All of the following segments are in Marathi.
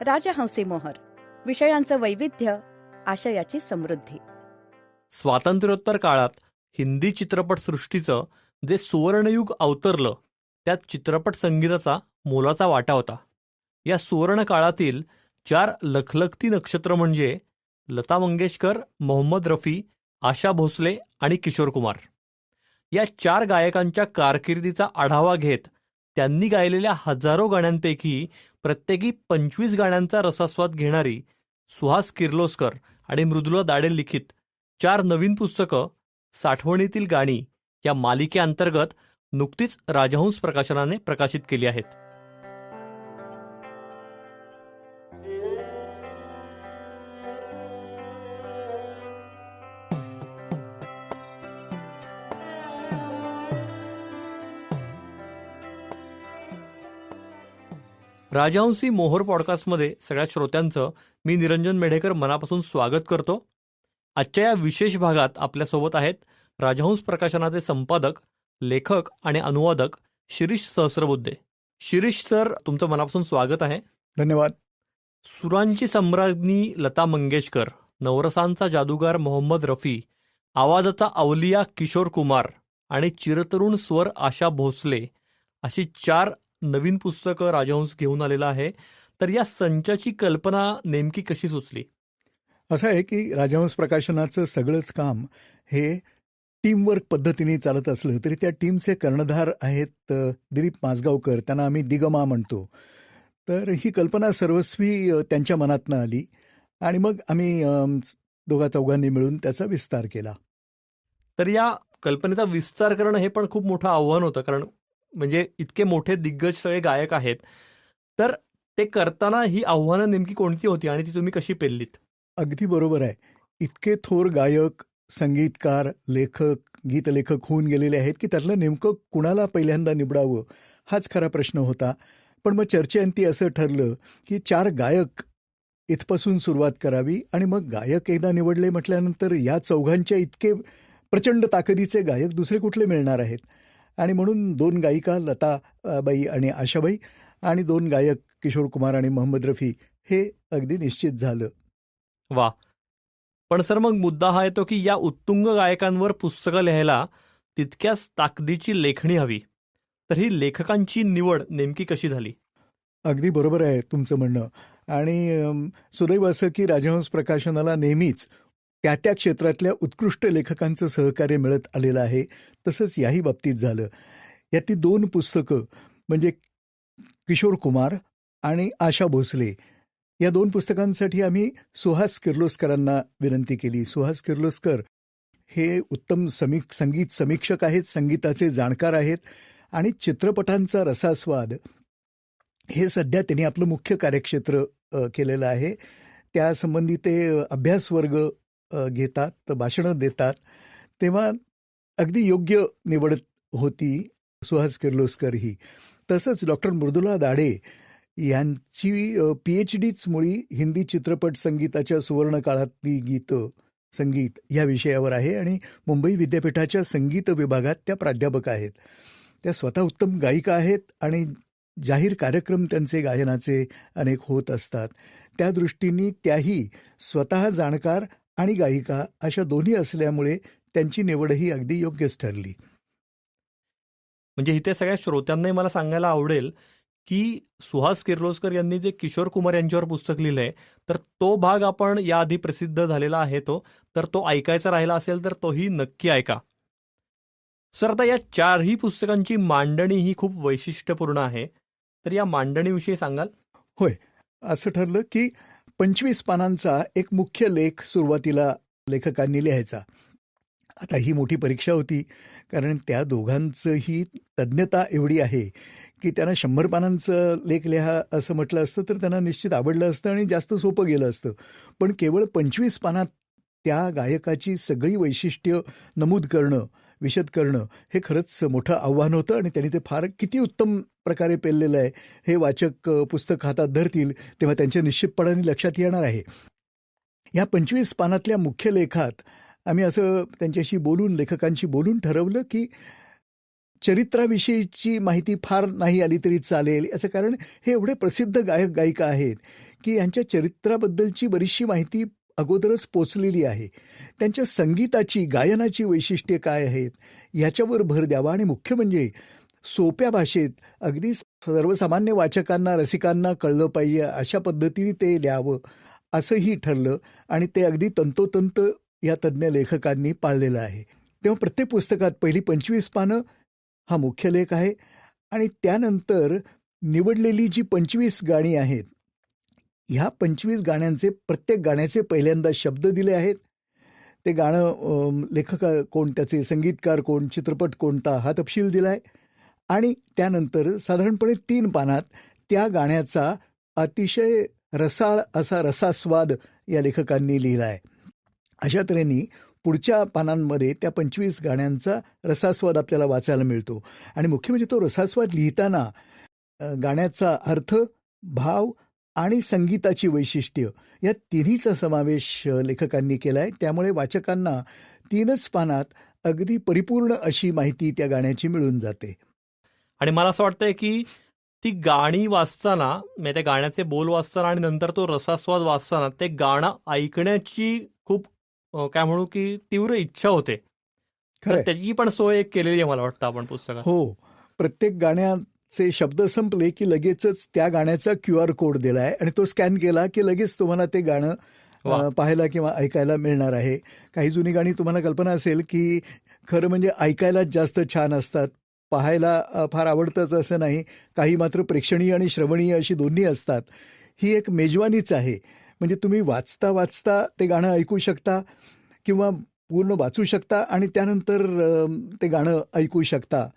राजहंसी मोहर. विषयांचं वैविध्य आशयाची समृद्धी. स्वातंत्र्योत्तर काळात हिंदी चित्रपटसृष्टीचं जे सुवर्णयुग अवतरलं त्यात चित्रपट संगीताचा मोलाचा वाटा होता. या सुवर्ण काळातील चार लखलखती नक्षत्र म्हणजे लता मंगेशकर मोहम्मद रफी आशा भोसले आणि किशोर कुमार. या चार गायकांच्या कारकिर्दीचा आढावा घेत त्यांनी गायलेल्या हजारो गाण्यांपैकी प्रत्येकी पंचवीस गाण्यांचा रसास्वाद घेणारी सुहास किर्लोस्कर आणि मृदुला दाडे लिखित चार नवीन पुस्तकं साठवणीतील गाणी या मालिकेअंतर्गत नुकतीच राजहंस प्रकाशनाने प्रकाशित केली आहेत. राजहंसी मोहोर पॉडकास्टमध्ये सगळ्या श्रोत्यांचं मी निरंजन मेढेकर मनापासून स्वागत करतो. आजच्या या विशेष भागात आपल्यासोबत आहेत राजहंस प्रकाशनाचे संपादक लेखक आणि अनुवादक शिरीष सहस्रबुद्धे. शिरीष सर तुमचं मनापासून स्वागत आहे. धन्यवाद. सुरांची सम्राज्ञी लता मंगेशकर नवरसांचा जादूगार मोहम्मद रफी आवाजाचा अवलिया किशोर कुमार आणि चिरतरुण स्वर आशा भोसले अशी चार नवीन पुस्तकं राजहंस घेऊन आलेलं आहे तर या संचाची कल्पना नेमकी कशी सुचली? असं आहे की राजहंस प्रकाशनाचं सगळंच काम हे टीमवर्क पद्धतीने चालत असलं तरी त्या टीमचे कर्णधार आहेत दिलीप माजगावकर. त्यांना आम्ही दिगमा म्हणतो. तर ही कल्पना सर्वस्वी त्यांच्या मनातनं आली आणि मग आम्ही दोघा चौघांनी मिळून त्याचा विस्तार केला. तर या कल्पनेचा विस्तार करणं हे पण खूप मोठं आव्हान होतं कारण म्हणजे इतके मोठे दिग्गज सगळे गायक आहेत. तर ते करताना ही आव्हानं नेमकी कोणती होती आणि ती तुम्ही कशी पेललीत? अगदी बरोबर आहे. इतके थोर गायक संगीतकार लेखक गीतलेखक होऊन गेलेले आहेत की त्यातलं नेमकं कुणाला पहिल्यांदा निवडावं हाच खरा प्रश्न होता. पण मग चर्चेअंती असं ठरलं की चार गायक इथपासून सुरुवात करावी आणि मग गायक एकदा निवडले म्हटल्यानंतर या चौघांच्या इतके प्रचंड ताकदीचे गायक दुसरे कुठले मिळणार आहेत? आणि म्हणून दोन गायिका लता अ, बाई आणि आशाबाई आणि दोन गायक किशोर कुमार आणि मोहम्मद रफी हे अगदी निश्चित झालं. वा. पण सर मग मुद्दा हा येतो की या उत्तुंग गायकांवर पुस्तकं लिहायला तितक्याच ताकदीची लेखणी हवी. तर ही लेखकांची निवड नेमकी कशी झाली? अगदी बरोबर आहे तुमचं म्हणणं. आणि सुदैव असं की राजहंस प्रकाशनाला नेहमीच त्या त्या क्षेत्रातल्या उत्कृष्ट लेखकांचं सहकार्य मिळत आलेलं आहे. तसंच याही बाबतीत झालं. यातली दोन पुस्तकं म्हणजे किशोर कुमार आणि आशा भोसले. या दोन पुस्तकांसाठी आम्ही सुहास किर्लोस्करांना विनंती केली. सुहास किर्लोस्कर हे उत्तम समीक संगीत समीक्षक आहेत संगीताचे जाणकार आहेत आणि चित्रपटांचा रसास्वाद हे सध्या त्यांनी आपलं मुख्य कार्यक्षेत्र केलेलं आहे. त्यासंबंधी ते अभ्यास अभ्यासवर्ग घेतात भाषणं देतात. तेव्हा अगदी योग्य निवड होती सुहास किर्लोस्कर ही. तसंच डॉक्टर मृदुला दाढे यांची पी एच डीच मुळी हिंदी चित्रपट संगीताच्या सुवर्ण काळातली गीतं संगीत या विषयावर आहे आणि मुंबई विद्यापीठाच्या संगीत विभागात त्या प्राध्यापक आहेत. त्या स्वतः उत्तम गायिका आहेत आणि जाहीर कार्यक्रम त्यांचे गायनाचे अनेक होत असतात. त्या दृष्टीने त्याही स्वतः जाणकार आणि गायिका अशा दोन्ही असल्यामुळे त्यांची निवडही अगदी योग्यच ठरली. म्हणजे इथे सगळ्या श्रोत्यांनाही मला सांगायला आवडेल की सुहास किर्लोस्कर यांनी जे किशोर कुमार यांच्यावर पुस्तक लिहिलंय तर तो भाग आपण याआधी प्रसिद्ध झालेला आहे तो तर तो ऐकायचा राहिला असेल तर तोही नक्की ऐका. सर आता या चारही पुस्तकांची मांडणी ही खूप वैशिष्ट्यपूर्ण आहे. तर या मांडणीविषयी सांगाल? असं ठरलं की पंचवीस पानांचा एक मुख्य लेख सुरुवातीला लेखकांनी लिहायचा. आता ही मोठी परीक्षा होती कारण त्या दोघांचंही तज्ज्ञता एवढी आहे की त्यांना शंभर पानांचं लेख लिहा असं म्हटलं असतं तर त्यांना निश्चित आवडलं असतं आणि जास्त सोपं गेलं असतं. पण केवळ पंचवीस पानात त्या गायकाची सगळी वैशिष्ट्य नमूद करणं विशद करणं हे खरंच मोठं आव्हान होतं आणि त्यांनी ते फार किती उत्तम प्रकारे पेललेलं आहे. हे वाचक पुस्तक हातात धरतील तेव्हा त्यांच्या निश्चितपणाने लक्षात येणार आहे. या पंचवीस पानातल्या मुख्य लेखात आम्ही असं त्यांच्याशी बोलून लेखकांशी बोलून ठरवलं की चरित्राविषयीची माहिती फार नाही आली तरी चालेल. याचं कारण हे एवढे प्रसिद्ध गायक गायिका आहेत की यांच्या चरित्राबद्दलची बरीचशी माहिती अगोदरच पोचलेली आहे. त्यांच्या संगीताची गायनाची वैशिष्ट्ये काय आहेत याच्यावर भर द्यावा. आणि मुख्य म्हणजे सोप्या भाषेत अगदी सर्वसामान्य वाचकांना रसिकांना कळलं पाहिजे अशा पद्धतीने ते लिहावं असंही ठरलं आणि ते अगदी तंतोतंत या तज्ज्ञ लेखकांनी पाळलेलं आहे. तेव्हा प्रत्येक पुस्तकात पहिली पंचवीस पानं हा मुख्य लेख आहे आणि त्यानंतर निवडलेली जी पंचवीस गाणी आहेत ह्या पंचवीस गाण्यांचे प्रत्येक गाण्याचे पहिल्यांदा शब्द दिले आहेत. ते गाणं लेखक कोण त्याचे संगीतकार कोण चित्रपट कोणता हा तपशील दिला आहे आणि त्यानंतर साधारणपणे तीन पानात त्या गाण्याचा अतिशय रसाळ असा रसास्वाद या लेखकांनी लिहिला आहे अशा तऱ्हेने पुढच्या पानांमध्ये त्या पंचवीस गाण्यांचा रसास्वाद आपल्याला वाचायला मिळतो. आणि मुख्य म्हणजे तो रसास्वाद लिहिताना गाण्याचा अर्थ भाव आणि संगीताची वैशिष्ट्य या तिन्हीचा समावेश लेखकांनी केला आहे त्यामुळे वाचकांना तीनच पानात अगदी परिपूर्ण अशी माहिती त्या गाण्याची मिळून जाते. आणि मला असं वाटतंय की ती गाणी वाचताना म्हणजे त्या गाण्याचे बोल वाचताना आणि नंतर तो रसास्वाद वाचताना ते गाणं ऐकण्याची खूप काय म्हणू की तीव्र इच्छा होते. तर त्याची पण सोय एक केलेली आहे मला वाटतं आपण पुस्तकात. हो. प्रत्येक गाण्याचे शब्द संपले की लगेचच त्या गाण्याचा क्यू आर कोड दिला आहे आणि तो स्कॅन केला की लगेच तुम्हाला ते गाणं पाहायला किंवा ऐकायला मिळणार आहे. काही जुनी गाणी तुम्हाला कल्पना असेल की खरं म्हणजे ऐकायलाच जास्त छान असतात. पाहायला फार आवडतंच असं नाही. काही मात्र प्रेक्षणीय आणि श्रवणीय अशी दोन्ही असतात. ही एक मेजवानीच आहे. म्हणजे तुम्ही वाचता वाचता ते गाणं ऐकू शकता किंवा पूर्ण वाचू शकता आणि त्यानंतर ते गाणं ऐकू शकता.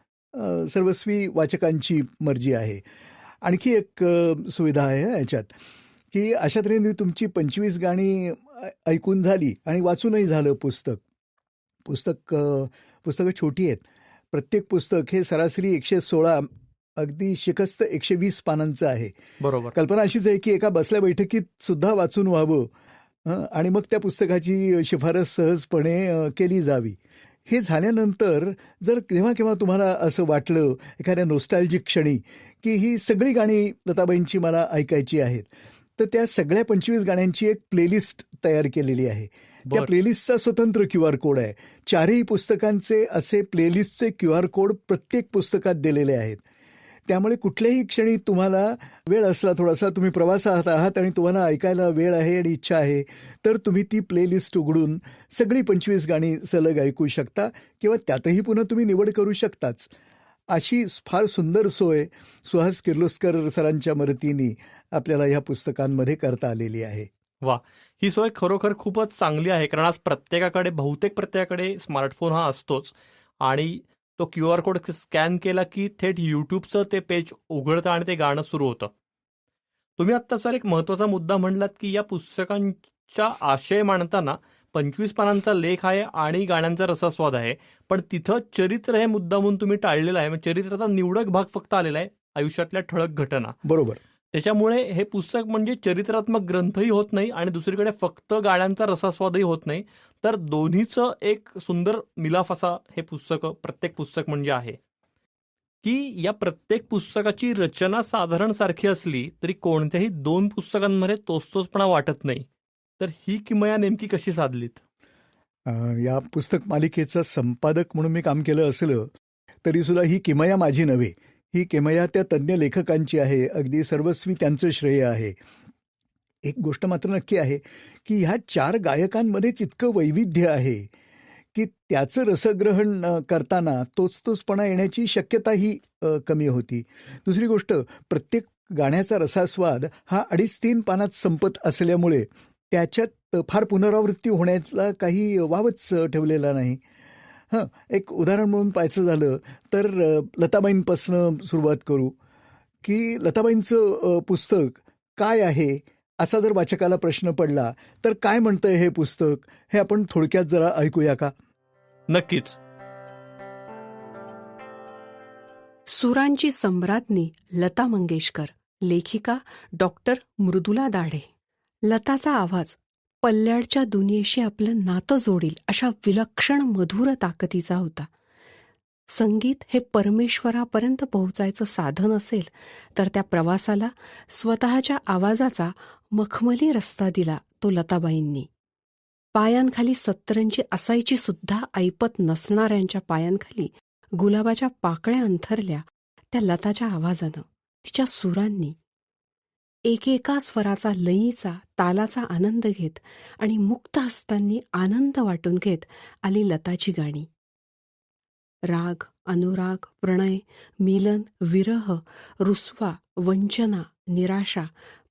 सर्वस्वी वाचकांची मर्जी आहे. आणखी एक सुविधा आहे याच्यात की अशा तऱ्हेने तुमची पंचवीस गाणी ऐ- ऐकून झाली आणि वाचूनही झालं पुस्तक. पुस्तक पुस्तकं छोटी आहेत. प्रत्येक पुस्तक हे सरासरी एकशे सोळा अगदी शिकस्त एकशे वीस पानांचं आहे. बरोबर. कल्पना अशीच आहे की एका बसल्या बैठकीत सुद्धा वाचून व्हावं आणि मग त्या पुस्तकाची शिफारस सहजपणे केली जावी. हे झाल्यानंतर जर केव्हा केव्हा तुम्हाला असं वाटलं एखाद्या नोस्टॅल्जिक क्षणी की ही सगळी गाणी लताबाईंची मला ऐकायची आहेत तर त्या सगळ्या पंचवीस गाण्यांची एक प्लेलिस्ट तयार केलेली आहे. त्या प्लेलिस्टचा स्वतंत्र क्यू आर कोड आहे. चारही पुस्तकांचे असे प्लेलिस्टचे क्यू आर कोड प्रत्येक पुस्तकात दिलेले आहेत. त्यामुळे कुठल्याही क्षणी तुम्हाला वेळ असला थोडासा तुम्ही प्रवासात आहात आणि तुम्हाला ऐकायला वेळ आहे आणि इच्छा आहे तर तुम्ही ती प्लेलिस्ट उघडून सगळी पंचवीस गाणी सलग ऐकू शकता किंवा त्यातही पुन्हा तुम्ही निवड करू शकताच. अशी फार सुंदर सोय सुहास किर्लोस्कर सरांच्या मदतीने आपल्याला ह्या पुस्तकांमध्ये करता आलेली आहे. वा. ही सोय खरोखर खूपच चांगली आहे कारण आज प्रत्येकाकडे बहुतेक प्रत्येकाकडे स्मार्टफोन हा असतोच. आणि तो क्यू आर कोड स्कॅन केला की थेट युट्यूबचं ते पेज उघडतं आणि ते गाणं सुरू होतं. तुम्ही आत्ता सर एक महत्त्वाचा मुद्दा म्हणलात की या पुस्तकांच्या आशय मांडताना पंचवीस पानांचा लेख आहे आणि गाण्यांचा रसास्वाद आहे. पण तिथं चरित्र हे मुद्दा म्हणून तुम्ही टाळलेलं आहे. म्हणजे चरित्राचा निवडक भाग फक्त आलेला आहे आयुष्यातल्या ठळक घटना. बरोबर. त्याच्यामुळे हे पुस्तक म्हणजे चरित्रात्मक ग्रंथही होत नाही आणि दुसरीकडे फक्त गाण्यांचा रसास्वादही होत नाही. तर दोन्हीचं एक सुंदर मिलाफ असा हे पुस्तक प्रत्येक पुस्तक म्हणजे आहे. की या प्रत्येक पुस्तकाची रचना साधारण सारखी असली तरी कोणत्याही दोन पुस्तकांमध्ये तोच तोचपणा वाटत नाही. तर ही किमया नेमकी कशी साधलीत? या पुस्तक मालिकेचा संपादक म्हणून मी काम केलं असलं तरी सुद्धा ही किमया माझी नव्हे. ही केमया त्या तज्ज्ञ लेखकांची आहे. अगदी सर्वस्वी त्यांचं श्रेय आहे. एक गोष्ट मात्र नक्की आहे की ह्या चार गायकांमध्येच इतकं वैविध्य आहे की त्याचं रसग्रहण करताना तोच तोचपणा येण्याची शक्यताही कमी होती. दुसरी गोष्ट प्रत्येक गाण्याचा रसास्वाद हा अडीच तीन पानात संपत असल्यामुळे त्याच्यात फार पुनरावृत्ती होण्याला काही वावच ठेवलेला नाही. हां एक उदाहरण म्हणून पाहायचं झालं तर लताबाईंपासनं सुरुवात करू की लताबाईंचं पुस्तक काय आहे असा जर वाचकाला प्रश्न पडला तर काय म्हणतंय हे पुस्तक हे आपण थोडक्यात जरा ऐकूया का? नक्कीच. सुरांची सम्राज्ञी लता मंगेशकर लेखिका डॉक्टर मृदुला दाढे. लताचा आवाज पल्ल्याडच्या दुनियेशी आपलं नातं जोडील अशा विलक्षण मधुर ताकदीचा होता. संगीत हे परमेश्वरापर्यंत पोहोचायचं साधन असेल तर त्या प्रवासाला स्वतःच्या आवाजाचा मखमली रस्ता दिला तो लताबाईंनी. पायांखाली सत्तरंजी असायची सुद्धा ऐपत नसणाऱ्यांच्या पायांखाली गुलाबाच्या पाकळ्या अंथरल्या त्या लताच्या आवाजानं तिच्या सुरांनी. एकेका स्वराचा लयीचा तालाचा आनंद घेत आणि मुक्त हस्तांनी आनंद वाटून घेत आली लताची गाणी. राग अनुराग प्रणय मिलन विरह रुसवा वंचना निराशा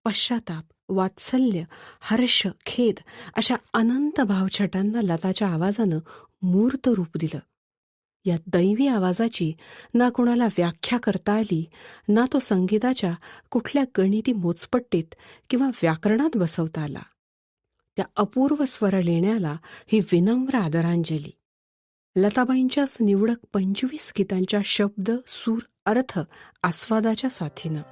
पश्चाताप वात्सल्य हर्ष खेद अशा अनंत भावछटांना लताच्या आवाजानं मूर्त रूप दिलं. या दैवी आवाजाची ना कुणाला व्याख्या करता आली ना तो संगीताच्या कुठल्या गणिती मोजपट्टीत किंवा व्याकरणात बसवता आला. त्या अपूर्व स्वर लेण्याला ही विनम्र आदरांजली. लताबाईंच्याच निवडक पंचवीस गीतांच्या शब्द सूर अर्थ आस्वादाच्या साथीनं.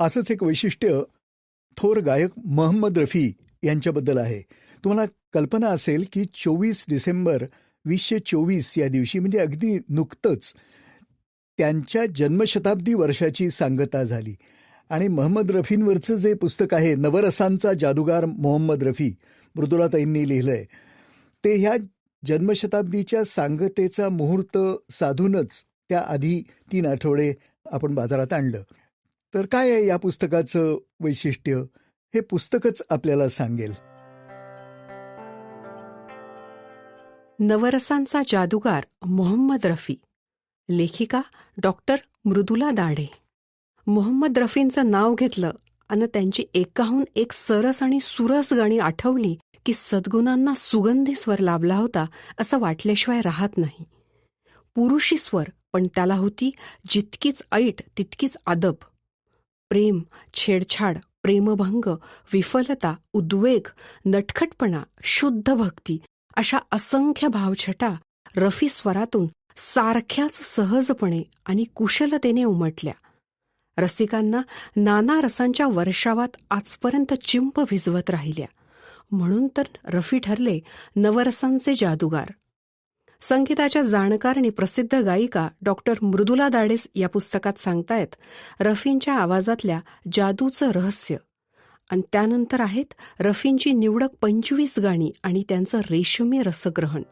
असंच एक वैशिष्ट्य थोर गायक मोहम्मद रफी यांच्याबद्दल आहे. तुम्हाला कल्पना असेल की चोवीस डिसेंबर वीसशे चोवीस या दिवशी म्हणजे अगदी नुकतंच त्यांच्या जन्मशताब्दी वर्षाची सांगता झाली. आणि मोहम्मद रफींवरचं जे पुस्तक आहे नवरसांचा जादूगार मोहम्मद रफी मृदुलाताईंनी लिहिलंय ते ह्या जन्मशताब्दीच्या सांगतेचा मुहूर्त साधूनच त्याआधी तीन आठवडे आपण बाजारात आणलं. तर काय आहे या पुस्तकाचं वैशिष्ट्य? हे पुस्तकच आपल्याला सांगेल. नवरसांचा जादूगार मोहम्मद रफी. लेखिका डॉक्टर मृदुला दाढे. मोहम्मद रफींचं नाव घेतलं आणि त्यांची एकाहून एक सरस आणि सुरस गाणी आठवली की सद्गुणांना सुगंधी स्वर लाभला होता असं वाटल्याशिवाय राहत नाही. पुरुषी स्वर पण त्याला होती जितकीच ऐट तितकीच अदब प्रेम छेडछाड प्रेमभंग विफलता उद्वेग नटखटपणा शुद्ध भक्ती अशा असंख्य भावछटा रफी स्वरातून सारख्याच सहजपणे आणि कुशलतेने उमटल्या. रसिकांना नाना रसांच्या वर्षावात आजपर्यंत चिंप भिजवत राहिल्या. म्हणून तर रफी ठरले नवरसांचे जादूगार. संगीताच्या जाणकार आणि प्रसिद्ध गायिका डॉक्टर मृदुला दाडेस या पुस्तकात सांगतायत रफींच्या आवाजातल्या जादूचं रहस्य. आणि त्यानंतर आहेत रफींची निवडक पंचवीस गाणी आणि त्यांचं रेशमी रसग्रहण.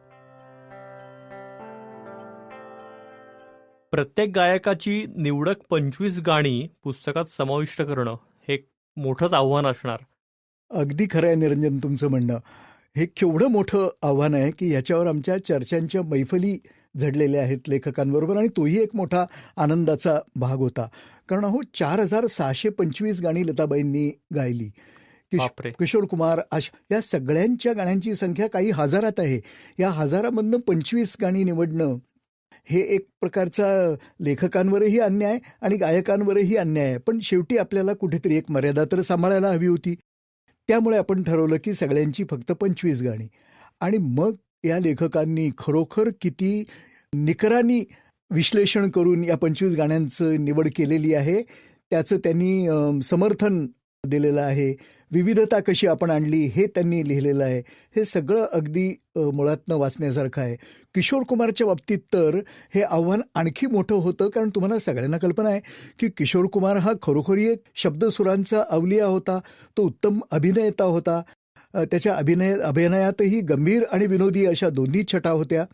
प्रत्येक गायकाची निवडक पंचवीस गाणी पुस्तकात समाविष्ट करणं हे एक मोठंच आव्हान असणार. अगदी खरं आहे निरंजन तुमचं म्हणणं. हे केवढं मोठं आव्हान आहे की याच्यावर आमच्या चर्चांच्या मैफली झडलेल्या आहेत लेखकांबरोबर आणि तोही एक मोठा आनंदाचा भाग होता. कारण अहो चार हजार सहाशे पंचवीस गाणी लताबाईंनी गायली. किशोर कुमार आश या सगळ्यांच्या गाण्यांची संख्या काही हजारात आहे. या हजारामधनं पंचवीस गाणी निवडणं हे एक प्रकारचा लेखकांवरही अन्याय आणि गायकांवरही अन्याय आहे. पण शेवटी आपल्याला कुठेतरी एक मर्यादा तर सांभाळायला हवी होती. त्यामुळे आपण ठरवलं की सगळ्यांची फक्त पंचवीस गाणी. आणि मग या लेखकांनी खरोखर किती निकरानी विश्लेषण करून या पंचवीस गाण्यांचं निवड केलेली आहे. त्याचं त्यांनी समर्थन दिलेलं आहे. विविधता कशी आपण आणली हे त्यांनी लिहिलेलं आहे. हे सगळं अगदी मुळातनं वाचण्यासारखं आहे. किशोर कुमारच्या बाबतीत तर हे आव्हान आणखी मोठं होतं कारण तुम्हाला सगळ्यांना कल्पना आहे की किशोर कुमार हा खरोखरी एक शब्दसुरांचा अवलिया होता. तो उत्तम अभिनेता होता. त्याच्या अभिनय अभिनयातही गंभीर आणि विनोदी अशा दोन्ही छटा होत्या.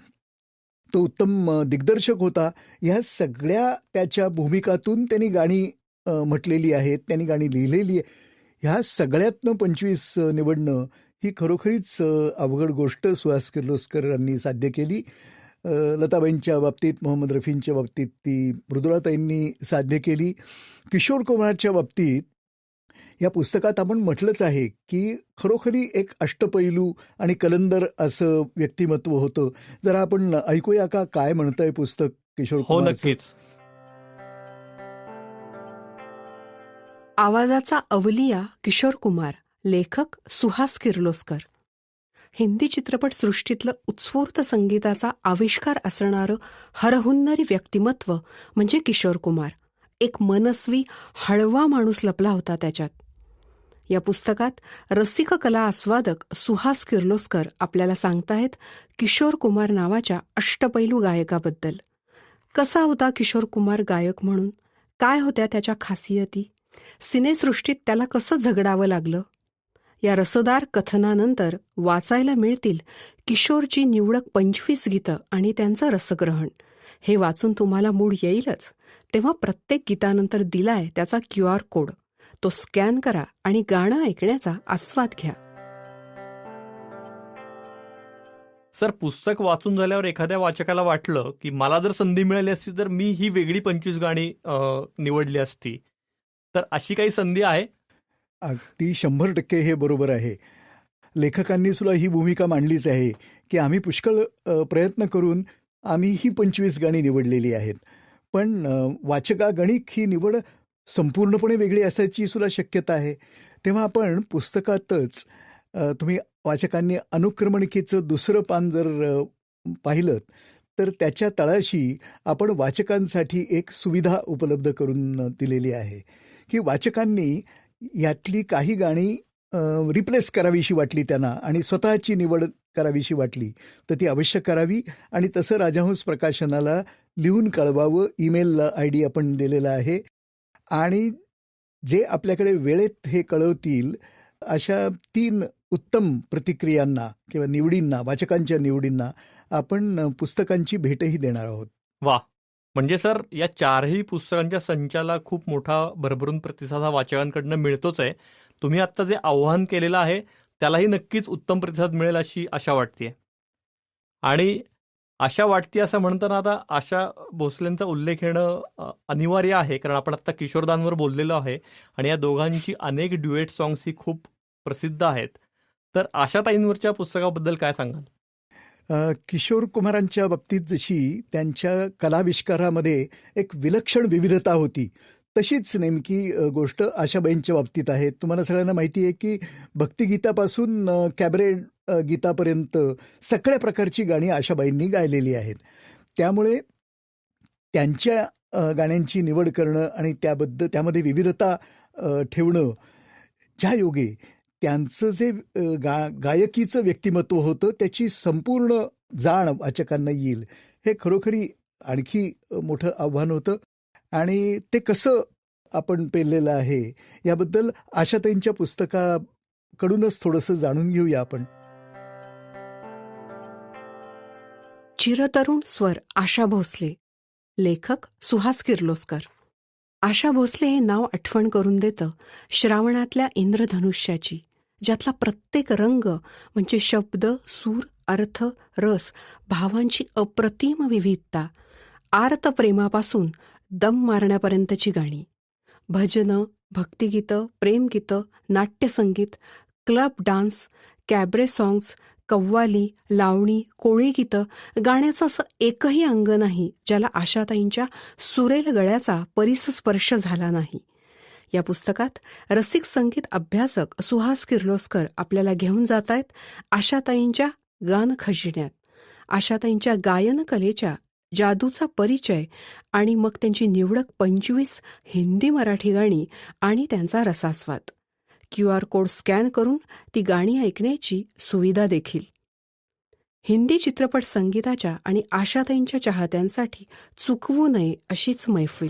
तो उत्तम दिग्दर्शक होता. ह्या सगळ्या त्याच्या भूमिकातून त्यांनी गाणी म्हटलेली आहेत त्यांनी गाणी लिहिलेली आहे ह्या सगळ्यातनं पंचवीस निवडणं ही खरोखरीच अवघड गोष्ट सुहास किर्लोस्कर यांनी साध्य केली. लताबाईंच्या बाबतीत मोहम्मद रफींच्या बाबतीत ती मृदुलाताईंनी साध्य केली. किशोर कुमारच्या बाबतीत या पुस्तकात आपण म्हटलंच आहे की खरोखरी एक अष्टपैलू आणि कलंदर असं व्यक्तिमत्व होतं. जरा आपण ऐकूया का काय म्हणतंय पुस्तक किशोर हो? नक्कीच. आवाजाचा अवलिया किशोर कुमार. लेखक सुहास किर्लोस्कर. हिंदी चित्रपट सृष्टीतलं उत्स्फूर्त संगीताचा आविष्कार असणारं हरहुन्नरी व्यक्तिमत्व म्हणजे किशोर कुमार. एक मनस्वी हळवा माणूस लपला होता त्याच्यात. या पुस्तकात रसिक कला आस्वादक सुहास किर्लोस्कर आपल्याला सांगतायत किशोर कुमार नावाच्या अष्टपैलू गायकाबद्दल. कसा होता किशोर कुमार गायक म्हणून? काय होत्या त्याच्या खासियती? सिनेसृष्टीत त्याला कसं झगडावं लागलं? या रसदार कथनानंतर वाचायला मिळतील किशोरची निवडक पंचवीस गीतं आणि त्यांचं रसग्रहण. हे वाचून तुम्हाला मूड येईलच. तेव्हा प्रत्येक गीतानंतर दिलाय त्याचा क्यू आर कोड. तो स्कॅन करा आणि गाणं ऐकण्याचा आस्वाद घ्या. सर पुस्तक वाचून झाल्यावर एखाद्या वाचकाला वाटलं की मला जर संधी मिळाली असती तर मी ही वेगळी पंचवीस गाणी निवडली असती. तर अशी काही संधी आहे? अगदी शंभर टक्के हे बरोबर आहे. लेखकांनी सुद्धा ही भूमिका मांडलीच आहे की आम्ही पुष्कळ प्रयत्न करून आम्ही ही पंचवीस गाणी निवडलेली आहेत. पण वाचकागणिक ही निवड संपूर्णपणे वेगळी असायची सुद्धा शक्यता आहे. तेव्हा आपण पुस्तकातच तुम्ही वाचकांनी अनुक्रमणिकेचं दुसरं पान जर पाहिलं तर त्याच्या तळाशी आपण वाचकांसाठी एक सुविधा उपलब्ध करून दिलेली आहे. की वाचकांनी यातली काही गाणी रिप्लेस करावीशी वाटली त्यांना आणि स्वतःची निवड करावीशी वाटली तर ती अवश्य करावी आणि तसं राजहंस प्रकाशनाला लिहून कळवावं ईमेल आय डी आपण दिलेला आहे. आणि जे आपल्याकडे वेळेत हे कळवतील अशा तीन उत्तम प्रतिक्रियांना किंवा निवडींना वाचकांच्या निवडींना आपण पुस्तकांची भेटही देणार आहोत. वा! म्हणजे सर या चारही पुस्तकांच्या संचाला खूप मोठा भरभरून प्रतिसाद हा वाचकांकडनं मिळतोच आहे. तुम्ही आत्ता जे आव्हान केलेलं आहे त्यालाही नक्कीच उत्तम प्रतिसाद मिळेल अशी आशा वाटते आणि आशा वाटते असं म्हणताना आता आशा भोसलेंचा उल्लेख येणं अनिवार्य आहे कारण आपण आता किशोरदांवर बोललेलो आहे आणि या दोघांची अनेक ड्युएट सॉंग्स ही खूप प्रसिद्ध आहेत. तर आशाताईंवरच्या पुस्तकाबद्दल काय सांगाल? किशोर कुमारांच्या बाबतीत जशी त्यांच्या कलाविष्कारामध्ये एक विलक्षण विविधता होती तशीच नेमकी गोष्ट आशाबाईंच्या बाबतीत आहे. तुम्हाला सगळ्यांना माहिती आहे की भक्तिगीतापासून कॅबरेट कॅबरे गीतापर्यंत सगळ्या प्रकारची गाणी आशाबाईंनी गायलेली आहेत. त्यामुळे त्यांच्या गाण्यांची निवड करणं आणि त्याबद्दल त्यामध्ये विविधता ठेवणं ज्या योगे त्यांचं जे गा गायकीचं व्यक्तिमत्व होतं त्याची संपूर्ण जाण वाचकांना येईल. हे खरोखरी आणखी मोठं आव्हान होतं. आणि ते कसं आपण पेललेलं आहे याबद्दल आशाताईंच्या पुस्तकाकडूनच थोडंसं जाणून घेऊया आपण. चिरतरुण स्वर आशा भोसले. लेखक सुहास किर्लोस्कर. आशा भोसले हे नाव आठवण करून देतं श्रावणातल्या इंद्रधनुष्याची ज्यातला प्रत्येक रंग म्हणजे शब्द सूर अर्थ रस भावांची अप्रतिम विविधता आर्त प्रेमापासून दम मारण्यापर्यंतची गाणी. भजनं भक्तिगीतं प्रेमगीतं नाट्यसंगीत club dance cabaret songs qawwali lavani Koli गीतं गाण्याचं असं एकही अंग नाही ज्याला आशाताईंच्या सुरेल गळ्याचा परिसस्पर्श झाला नाही. या पुस्तकात रसिक संगीत अभ्यासक सुहास किर्लोस्कर आपल्याला घेऊन जात आहेत आशाताईंच्या गान खजिन्यात. आशाताईंच्या गायन कलेच्या जादूचा परिचय आणि मग त्यांची निवडक पंचवीस हिंदी मराठी गाणी आणि त्यांचा रसास्वाद. क्यू आर कोड स्कॅन करून ती गाणी ऐकण्याची सुविधा देखील. हिंदी चित्रपट संगीताच्या आणि आशाताईंच्या चाहत्यांसाठी चुकवू नये अशीच मैफिल.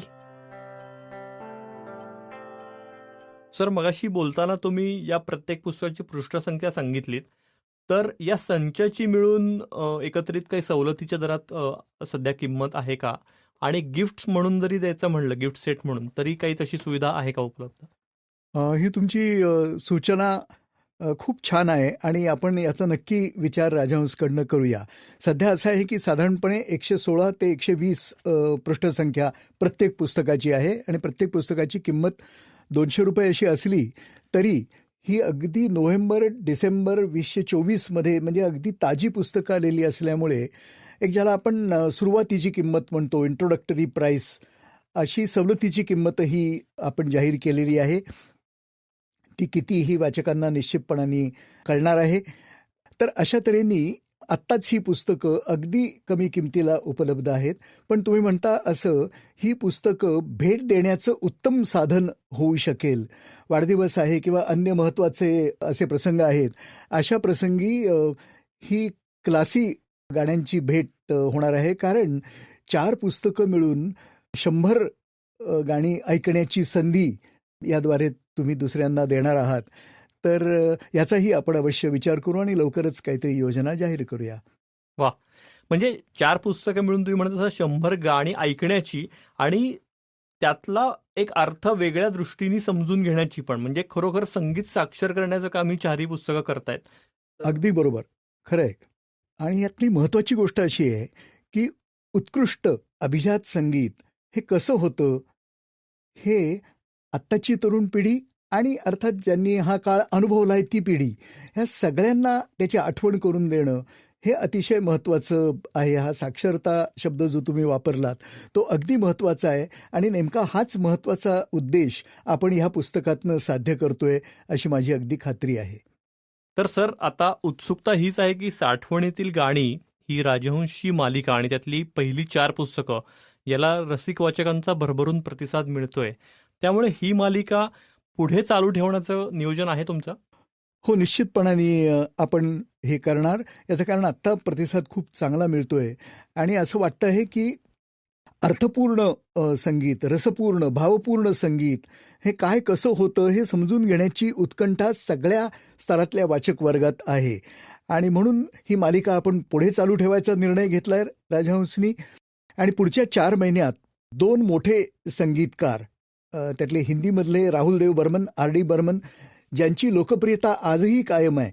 सर मगाशी बोलताना तुम्ही या प्रत्येक पुस्तकाची पृष्ठसंख्या सांगितलीत. तर या संचाची मिळून एकत्रित काही सवलतीच्या दरात सध्या किंमत आहे का? आणि गिफ्ट म्हणून जरी द्यायचं म्हणलं गिफ्ट सेट म्हणून तरी काही तशी सुविधा आहे का उपलब्ध? अ, ही तुमची अ, सूचना अ, खूप छान आहे आणि आपण याचा नक्की विचार राजहंसकडनं करूया. सध्या असं आहे की साधारणपणे एकशे सोळा ते एकशे वीस पृष्ठसंख्या प्रत्येक पुस्तकाची आहे आणि प्रत्येक पुस्तकाची किंमत दोनशे रुपये अशी असली तरी ही अगदी नोव्हेंबर डिसेंबर वीसशे चोवीसमध्ये म्हणजे अगदी ताजी पुस्तकं आलेली असल्यामुळे एक ज्याला आपण अ, सुरुवातीची किंमत म्हणतो इंट्रोडक्टरी प्राईस अशी सवलतीची किंमतही आपण जाहीर केलेली आहे. ती कितीही वाचकांना निश्चितपणाने कळणार आहे. तर अशा तऱ्हेने आत्ताच ही पुस्तकं अगदी कमी किमतीला उपलब्ध आहेत. पण तुम्ही म्हणता असं ही पुस्तकं भेट देण्याचं उत्तम साधन होऊ शकेल. वाढदिवस आहे किंवा अन्य महत्त्वाचे असे प्रसंग आहेत. अशा प्रसंगी ही क्लासी गाण्यांची भेट होणार आहे. कारण चार पुस्तकं मिळून शंभर गाणी ऐकण्याची संधी याद्वारे तुम्ही दुसऱ्यांना देणार आहात. तर याचाही आपण अवश्य विचार करू आणि लवकरच काहीतरी योजना जाहीर करूया. म्हणजे चार पुस्तकं मिळून तुम्ही म्हणत असा शंभर गाणी ऐकण्याची आणि त्यातला एक अर्थ वेगळ्या दृष्टीने समजून घेण्याची पण. म्हणजे खरोखर संगीत साक्षर करण्याचं काम ही चारही पुस्तकं करतायत. अगदी बरोबर. खरं आहे. आणि यातली महत्वाची गोष्ट अशी आहे की उत्कृष्ट अभिजात संगीत हे कसं होतं? हे आत्ताची तरुण पिढी आणि अर्थात ज्यांनी हा काळ अनुभवलाय ती पिढी ह्या सगळ्यांना त्याची आठवण करून देणं हे अतिशय महत्त्वाचं आहे. हा साक्षरता शब्द जो तुम्ही वापरलात तो अगदी महत्त्वाचा आहे आणि नेमका हाच महत्त्वाचा उद्देश आपण ह्या पुस्तकातनं साध्य करतोय अशी माझी अगदी खात्री आहे. तर सर आता उत्सुकता हीच आहे की साठवणीतील गाणी ही राजहंशी मालिका आणि त्यातली पहिली चार पुस्तकं याला रसिक वाचकांचा भरभरून प्रतिसाद मिळतोय. त्यामुळे ही मालिका पुढे चालू ठेवण्याचं नियोजन आहे तुमचं? हो निश्चितपणाने आपण हे करणार. याचं कारण आत्ता प्रतिसाद खूप चांगला मिळतोय. आणि असं वाटतं आहे की अर्थपूर्ण संगीत रसपूर्ण भावपूर्ण संगीत हे काय कसं होतं हे समजून घेण्याची उत्कंठा सगळ्या स्तरातल्या वाचक वर्गात आहे. आणि म्हणून ही मालिका आपण पुढे चालू ठेवायचा निर्णय घेतलाय राजहंसनी. आणि पुढच्या चार महिन्यात दोन मोठे संगीतकार त्यातले हिंदीमधले राहुल देव बर्मन आर डी बर्मन ज्यांची लोकप्रियता आजही कायम आहे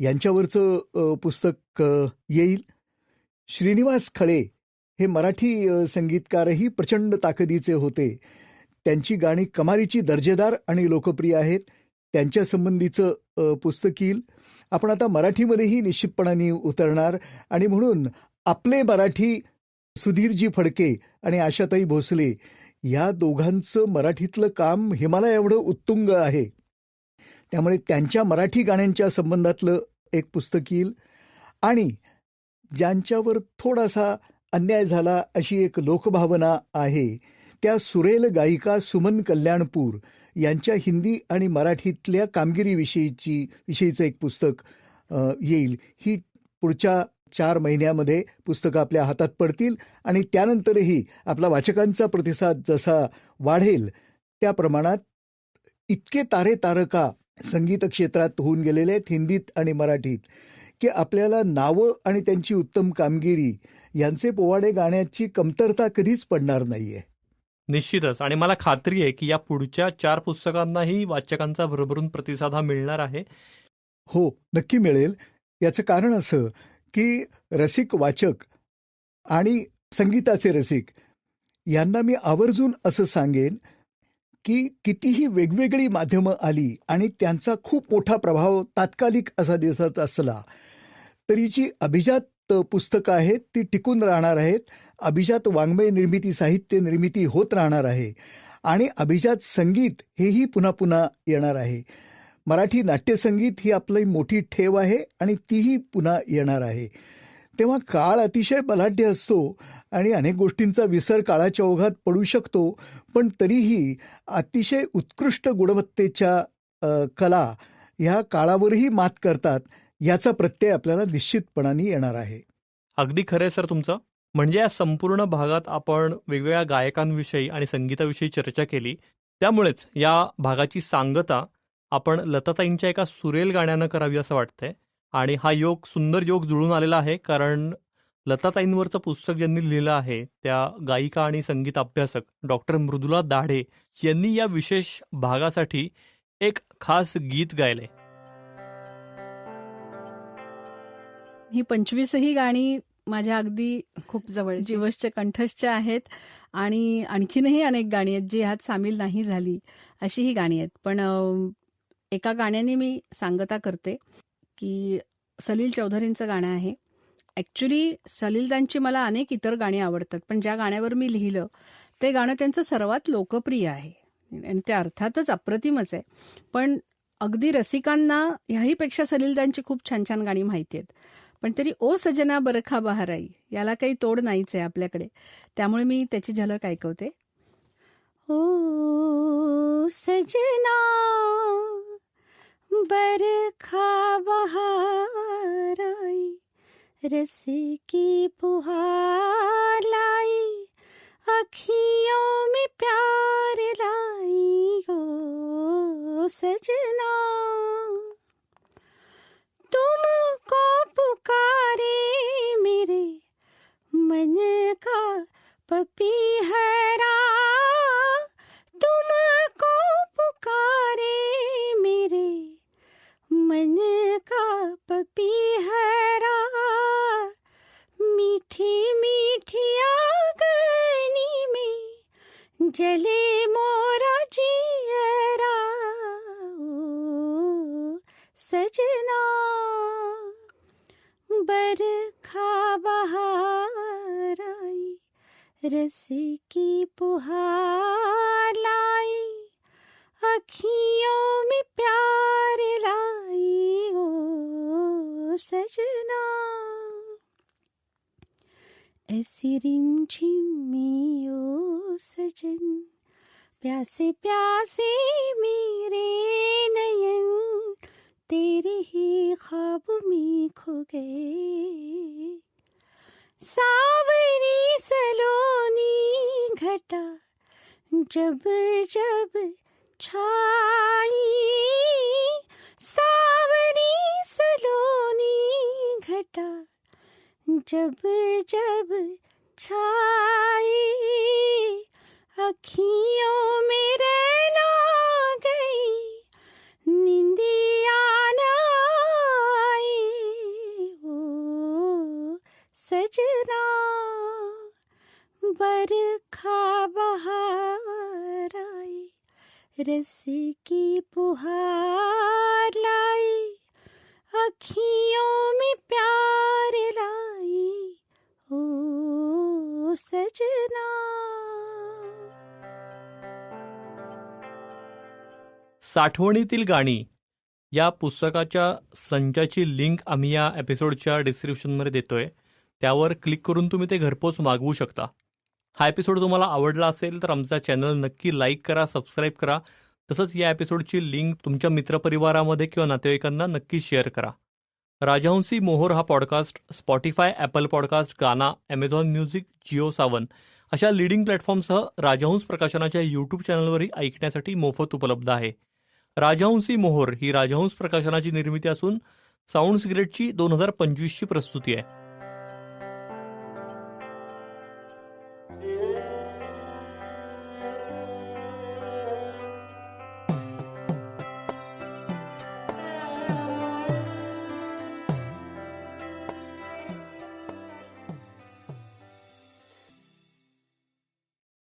यांच्यावरचं पुस्तक येईल. श्रीनिवास खळे हे मराठी संगीतकारही प्रचंड ताकदीचे होते. त्यांची गाणी कमालीची दर्जेदार आणि लोकप्रिय आहेत. त्यांच्या संबंधीचं पुस्तक येईल. आपण आता मराठीमध्येही निश्चितपणाने उतरणार आणि म्हणून आपले मराठी सुधीरजी फडके आणि आशाताई भोसले या दोघांचं मराठीतलं काम हिमालय एवढं उत्तुंग आहे. त्यामुळे त्यांच्या मराठी गाण्यांच्या संबंधातलं एक पुस्तक येईल. आणि ज्यांच्यावर थोडासा अन्याय झाला अशी एक लोकभावना आहे त्या सुरेल गायिका सुमन कल्याणपूर यांच्या हिंदी आणि मराठीतल्या कामगिरीविषयीची विषयीचं एक पुस्तक येईल. ही पुढच्या चार महिन्यामध्ये पुस्तकं आपल्या हातात पडतील आणि त्यानंतरही आपला वाचकांचा प्रतिसाद जसा वाढेल त्या प्रमाणात इतके तारे तारका संगीत क्षेत्रात होऊन गेलेले आहेत हिंदीत आणि मराठीत की आपल्याला नावं आणि त्यांची उत्तम कामगिरी यांचे पोवाडे गाण्याची कमतरता कधीच पडणार नाहीये. निश्चितच. आणि मला खात्री आहे की या पुढच्या चार पुस्तकांनाही वाचकांचा भरभरून प्रतिसाद हा मिळणार आहे. हो नक्की मिळेल. याचं कारण असं की रसिक वाचक आणि संगीताचे रसिक यांना मी आवर्जून असं सांगेन की कितीही वेगवेगळी माध्यमं आली आणि त्यांचा खूप मोठा प्रभाव तात्कालिक असा दिसत असला तरी जी अभिजात पुस्तकं आहेत ती टिकून राहणार आहेत. अभिजात वाङ्मय निर्मिती साहित्य निर्मिती होत राहणार आहे. आणि अभिजात संगीत हेही पुन्हा पुन्हा येणार आहे. मराठी नाट्यसंगीत ही आपली मोठी ठेव आहे आणि तीही पुन्हा येणार आहे. तेव्हा काळ अतिशय बलाढ्य असतो आणि अनेक गोष्टींचा विसर काळाच्या ओघात पडू शकतो पण तरीही अतिशय उत्कृष्ट गुणवत्तेच्या कला ह्या काळावरही मात करतात याचा प्रत्यय आपल्याला निश्चितपणाने येणार आहे. अगदी खरं आहे सर तुमचं. म्हणजे या संपूर्ण भागात आपण वेगवेगळ्या गायकांविषयी आणि संगीताविषयी चर्चा केली. त्यामुळेच या भागाची सांगता आपण लताताईंच्या एका सुरेल गाण्यानं करावी असं वाटतंय. आणि हा योग सुंदर योग जुळून आलेला आहे कारण लताताईंवरचं पुस्तक ज्यांनी लिहिलं आहे त्या गायिका आणि संगीत अभ्यासक डॉक्टर मृदुला दाढे यांनी या विशेष भागासाठी एक खास गीत गायले ही पंचवीसही गाणी माझ्या अगदी खूप जवळ जीवश्च कंठस्थ आहेत आणि आणखीनही अनेक गाणी आहेत जी ह्यात सामील नाही झाली अशी ही गाणी आहेत. पण एका गाण्याने मी सांगता करते की सलील चौधरींचं गाणं आहे. ॲक्च्युली सलीलदांची मला अनेक इतर गाणी आवडतात पण ज्या गाण्यावर मी लिहिलं ते गाणं त्यांचं सर्वात लोकप्रिय आहे. आणि ते अर्थातच अप्रतिमच आहे. पण अगदी रसिकांना ह्याहीपेक्षा सलीलदांची खूप छान छान गाणी माहिती आहेत. पण तरी ओ सजना बरखा बहाराई याला काही तोड नाहीच आहे आपल्याकडे. त्यामुळे मी त्याची झलक ऐकवते. ओ सजना बरखा बहाराई रस की पुहार लाई, अखियों में प्यार लाई हो सजना। तुमको पुकारे मेरे मन का पपीहरा, तुमको पुकारे मेरे मन का पपीहरा मीठी मीठी आगनी में जले मोरा जियरा। ओ सजना बरखा बहार आई रस की पुहार। ऐसी रिमझिम में ओ सजन। प्यासे प्यासे मेरे नयन तेरे ही ख्वाब में खो गए। सावरी सलोनी घटा जब जब छाई। सावरी सलोनी घटा जब जब छाई अखियों में रहना गई निंदिया आई ओ सजना बरखा बहार आई रस की पुहार लाई अखियों में प्यार लाई। ओ सजना साठवणीतील गाणी. या पुस्तकाच्या संचाची लिंक आम्ही या एपिसोडच्या डिस्क्रिप्शनमध्ये देतोय. त्यावर क्लिक करून तुम्ही ते घरपोच मागवू शकता. हा एपिसोड तुम्हाला आवडला असेल तर आमचा चॅनल नक्की लाईक करा सबस्क्राईब करा. तसंच या एपिसोडची लिंक तुमच्या मित्रपरिवारामध्ये किंवा नातेवाईकांना नक्की शेअर करा. राजहंसी मोहोर हा podcast Spotify Apple podcast Gaana Amazon music Jio Saavn अशा लिडिंग प्लॅटफॉर्मसह राजहंस प्रकाशनाच्या यूट्यूब चॅनलवरही ऐकण्यासाठी मोफत उपलब्ध आहे. राजहंसी मोहोर ही राजहंस प्रकाशनाची निर्मिती असून साऊंड सिगरेटची दोन हजार पंचवीसची प्रस्तुती आहे.